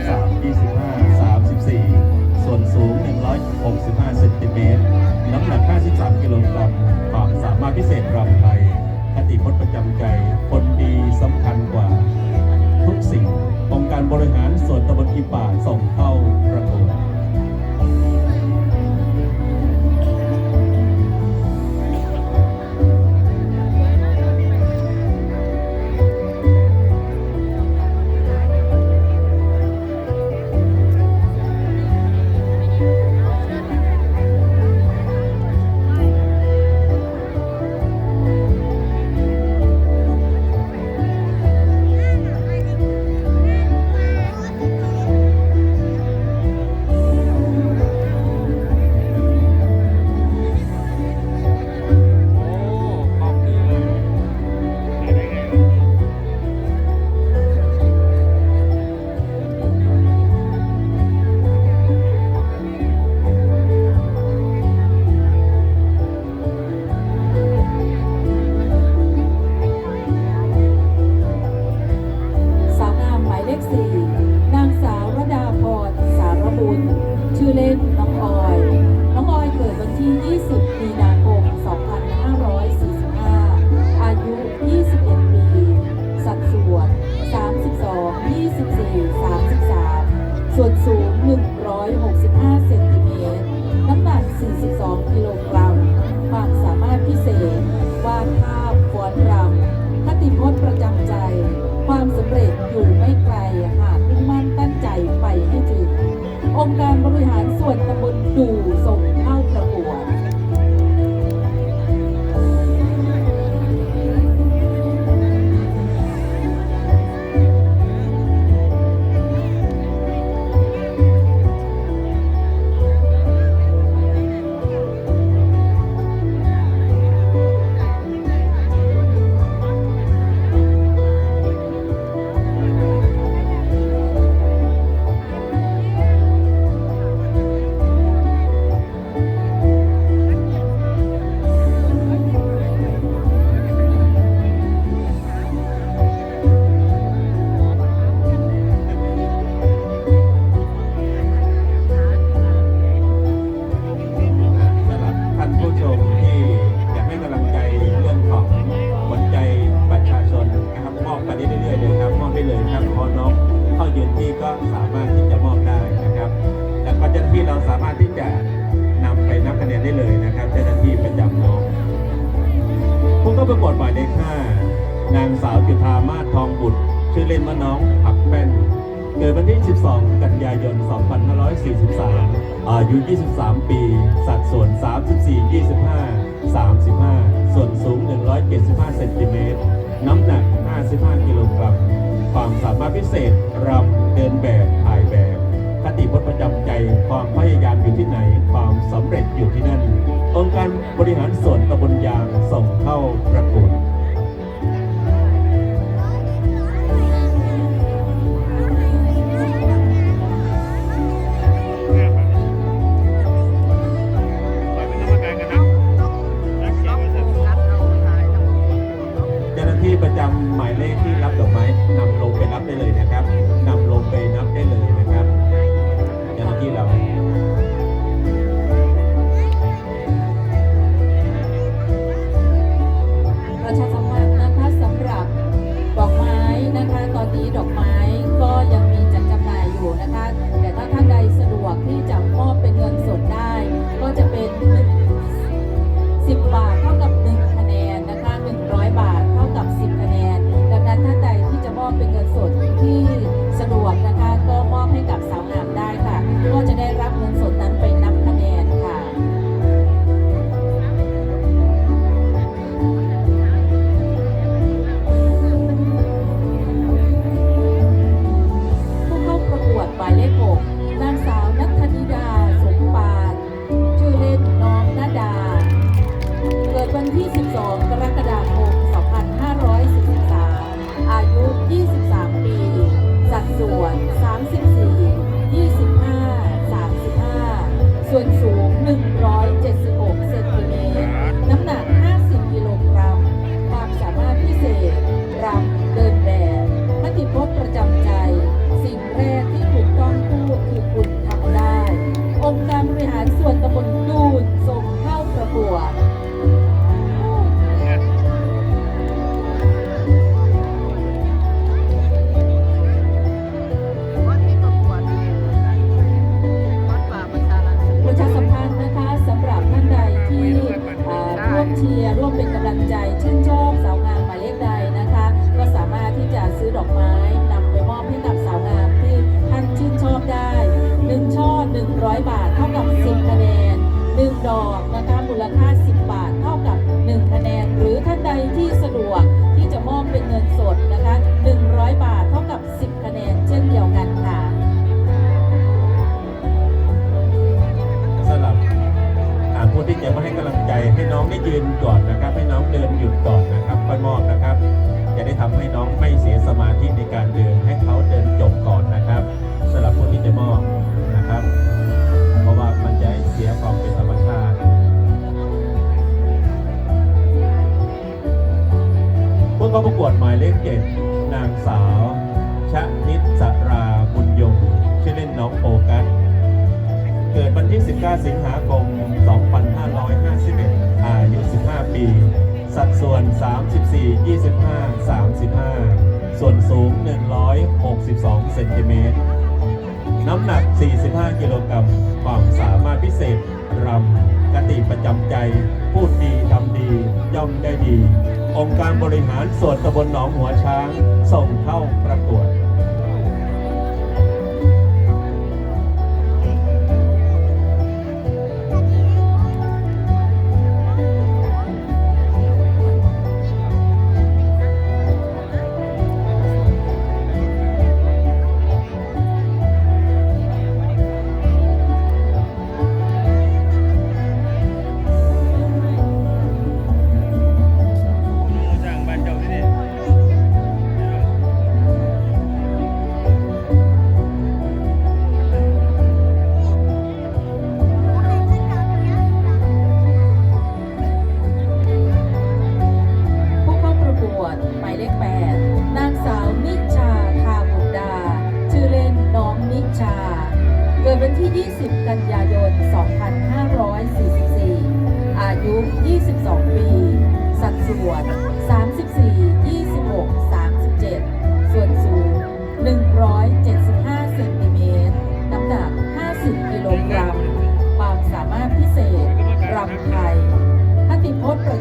23 25 34 ส่วนสูง 165 เซนติเมตร น้ำหนัก 53 กิโลกรัม ความสามารถพิเศษรำไทยคติพจน์ประจำใจ คนดีสำคัญกว่า ทุกสิ่งองค์การบริหารส่วนตำบลอีป่าส่งเข้ องค์การบริหารส่วนตำบลดู่ส่ง ชื่อเล่นว่าน้องผักแป้น เกิดวันที่ 12 กันยายน 2543 อายุ 23 ปี สัดส่วน 34 25 35 ส่วนสูง 175 เซนติเมตร น้ำหนัก 55 กิโลกรัม ความสามารถพิเศษ รำ เดินแบบ ถ่ายแบบ คติพจน์ประจำใจ ความพยายามอยู่ที่ไหน ความสำเร็จอยู่ที่นั่น องค์การบริหารส่วนตะบนยางส่งเข้าประกวด ประจำหมายเลขที่รับดอกไม้นำลงไปรับได้เลยนะครับ ôm ra 1ดอกนะคะมูลค่า 10 บาท เท่ากับ 1 คะแนน หรือท่านใดที่สะดวกที่จะมอบเป็นเงินสดนะคะ 100 บาทเท่ากับ 10 คะแนน เช่นเดียวกันค่ะสำหรับอ่าผู้ที่จะมาให้กำลังใจให้น้องได้ยืนก่อนนะครับ ให้น้องเดินหยุดก่อนนะครับค่อยมอบนะครับ จะได้ทำให้น้องไม่เสียสมาธิในการเดินให้เขาเดิน เข้าประกวดหมายเลขเจ็ดนางสาว ชะนิสสราบุญยงชื่อเล่นน้องโฟกัส เกิดวันที่ 19 สิงหาคม 2551 อายุ 15 ปี สัดส่วน 34 25 35 ส่วนสูง 162 เซนติเมตร น้ำหนัก 45 กิโลกรัม ความสามารถพิเศษรำกติประจำใจ พูดดีทำดี ย่อมได้ดี องค์การบริหารส่วนตำบลหนองหัวช้าง ส่งเข้าประกวด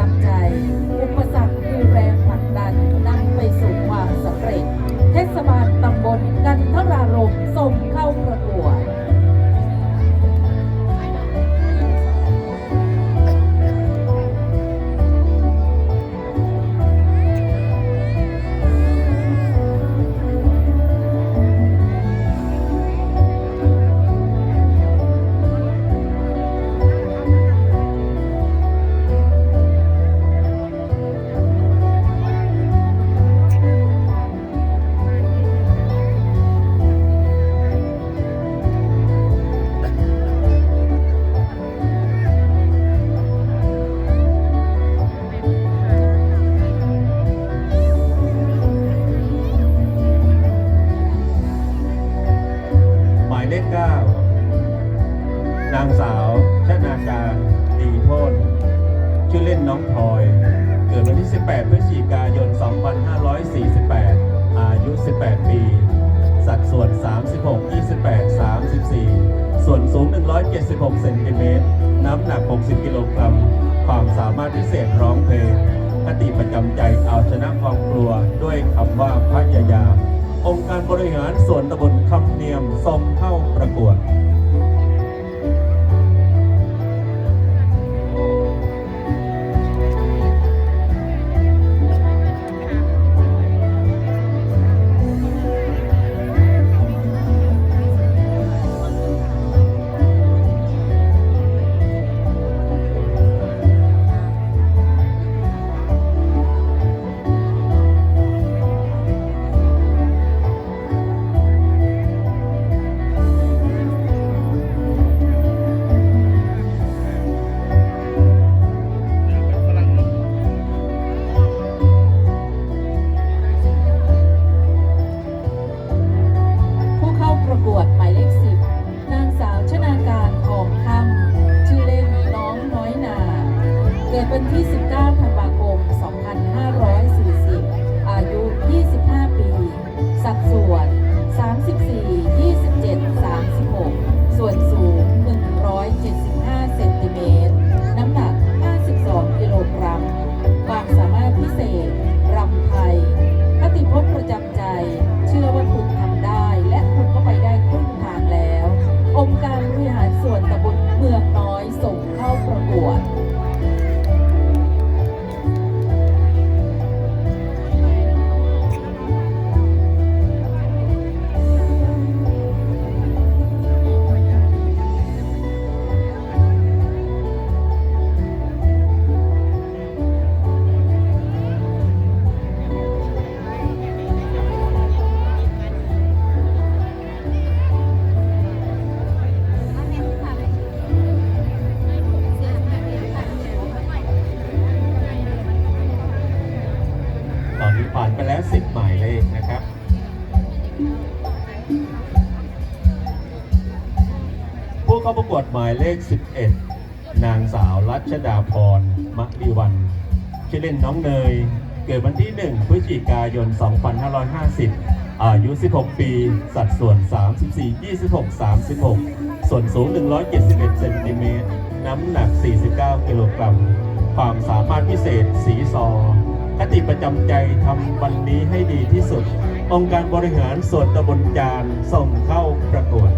จำใจ อุปสรรคคือแรงผลักดันนำไปสู่ความสำเร็จ เทศบาลตำบลกันทราร 76 เซนติเมตร น้ำหนัก 60 กิโลกรัม ความสามารถพิเศษร้องเพลงคติประจำใจเอาชนะความกลัวด้วยคำว่าพยายามองค์การบริหารส่วนตะบนคำเนียมทรงเข้าประกวด ผ่านไปแล้ว10หมายเลขนะครับผู้เข้าประกวดหมายเลข 11 นางสาวรัชดาพรมะดีวันชื่อเล่นน้องเนย เกิดวันที่ 1 พฤศจิกายน 2550 อายุ 16 ปี สัดส่วน 34 26 36 ส่วนสูง 171 เซนติเมตร น้ำหนัก 49 กิโลกรัม ความสามารถพิเศษ สีซอ คติประจำใจทำวันนี้ให้ดีที่สุด องค์การบริหารส่วนตำบลจานส่งเข้าประกวด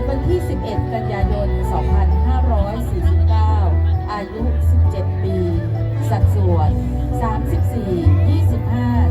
ดวันที่ 11 กันยายน 2549 อายุ 17 ปี สัดส่วน 34 25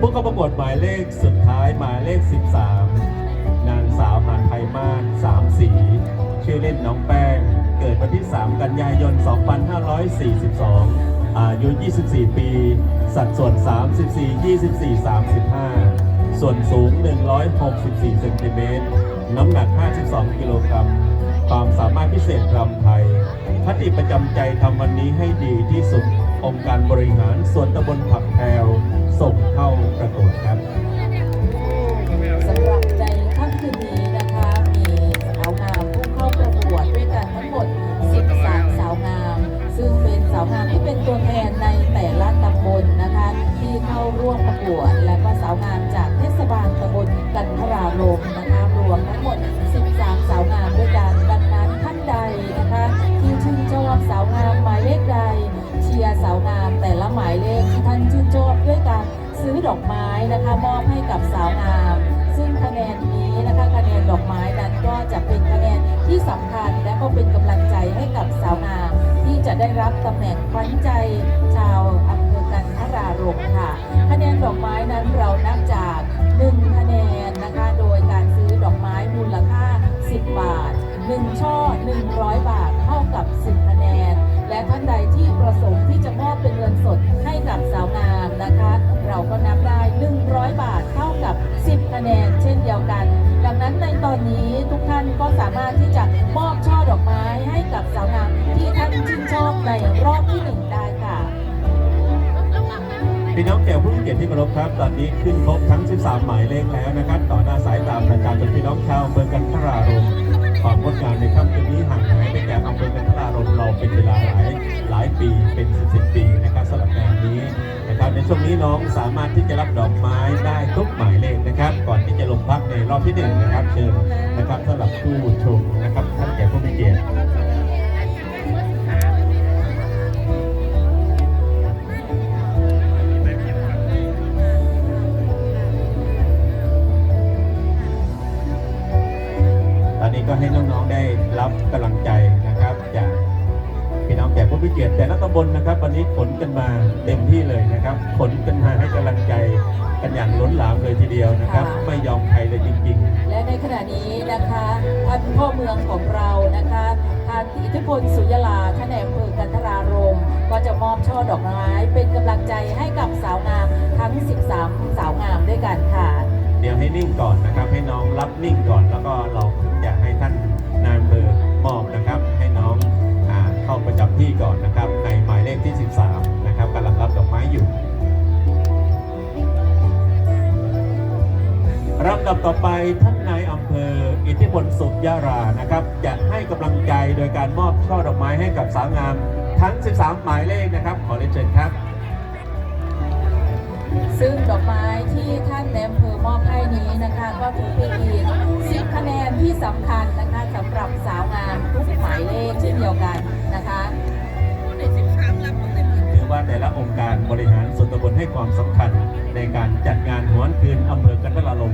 ผู้เข้าประกวดหมายเลขสุดท้ายหมายเลข 13 นางสาวหานไพมาศสามสี ชื่อเล่นน้องแป้ง เกิดวันที่ 3 กันยายน 2542 อายุ 24 ปี สัดส่วน 34 24 35 ส่วนสูง 164 เซนติเมตร น้ำหนัก 52 กิโลกรัม ความสามารถพิเศษรำไทยคติประจำใจทำวันนี้ให้ดีที่สุด องค์การบริหารส่วนตำบลผักแพวส่งเข้า ประกวดครับ ที่สำคัญและก็เป็นกำลังใจให้กับสาวงามที่จะได้รับตำแหน่งขวัญใจชาวอำเภอกันทรารมค่ะ คะแนนดอกไม้นั้นเรานับจาก1คะแนนนะคะโดยการซื้อดอกไม้มูลค่า 10 บาท 1 ช่อ 100 บาทเท่ากับ 10 แนนและท่านใดที่ประสงค์ที่จะมอบเป็นเงินสดให้กับสาวงามนะคะ เราก็นับได้ 100 บาทเท่ากับ 10 คะแนนเช่นเดียวกัน ดังนั้นในตอนนี้ทุกท่านก็สามารถที่จะมอบช่อดอกไม้ให้กับสาวงามที่ท่านชื่นชอบในรอบที่หนึ่งได้ค่ะพี่น้องแขกผู้มีเกียรติที่เคารพครับ ตอนนี้ขึ้นครบทั้ง 13 หมายเลขแล้วนะครับ ต่อหน้าสายตาประชาชนพี่น้องชาวอำเภอกันทรารมความงดงามในค่ำคืนนี้ห่างหาย เราเป็นเวลาหลายหลายปีเป็นสิบสิบปีนะครับสำหรับงานนี้นะครับในช่วงนี้น้องสามารถที่จะรับดอกไม้ได้ทุกหมายเลขนะครับ ก่อนที่จะลงพักในรอบที่หนึ่งนะครับ เชิญนะครับสำหรับผู้ชมนะครับท่านแก่ผู้มีเกียรติ บลนะครับ วันนี้ขนกันมาเต็มที่เลยนะครับขนกันมาให้กำลังใจกันอย่างล้นหลามเลยทีเดียวนะครับ ค่ะ ไม่ยอมใครเลยจริงๆและในขณะนี้นะคะท่านพ่อเมืองของเรานะคะท่านอิทธิพลสุยลาท่านในอำเภอกันทรารมก็จะมอบช่อดอกไม้ เป็นกำลังใจให้กับสาวงามทั้ง 13 สาวงามด้วยกันค่ะเดี๋ยวให้นิ่งก่อนนะครับ ให้น้องรับนิ่งก่อนแล้วก็เราำดับต่อไปท่านนายอำเภออิทธิพลสุขยารานะครับ จะให้กำลังใจโดยการมอบช่อดอกไม้ให้กับสาวงาม ทั้ง 13 หมายเลขนะครับ ขอเรียนเชิญครับ ซึ่งดอกไม้ที่ท่านในอำเภอมอบให้นี้นะคะ ก็ถือเป็นอีก10คะแนนที่สำคัญนะคะสำหรับสาวงามทุกหมายเลขเช่นเดียวกันนะคะถือว่าแต่ละองค์การบริหารส่วนตำบลให้ความสำคัญในการจัดงานหวนคืนอำเภอกันทรลม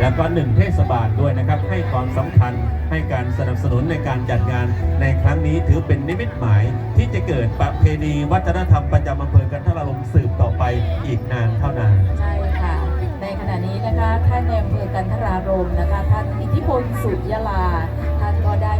แล้วก็หนึ่งเทศบาลด้วยนะครับ ให้ความสำคัญให้การสนับสนุนในการจัดงานในครั้งนี้ถือเป็นนิมิตหมายที่จะเกิดประเพณีวัฒนธรรมประจำอำเภอกันทรลมสืบต่อไปอีกนานเท่านานใช่ค่ะ ในขณะนี้นะคะท่านในอำเภอกันทรารมนะคะท่านอิทธิพลสุยลาท่านก็ได้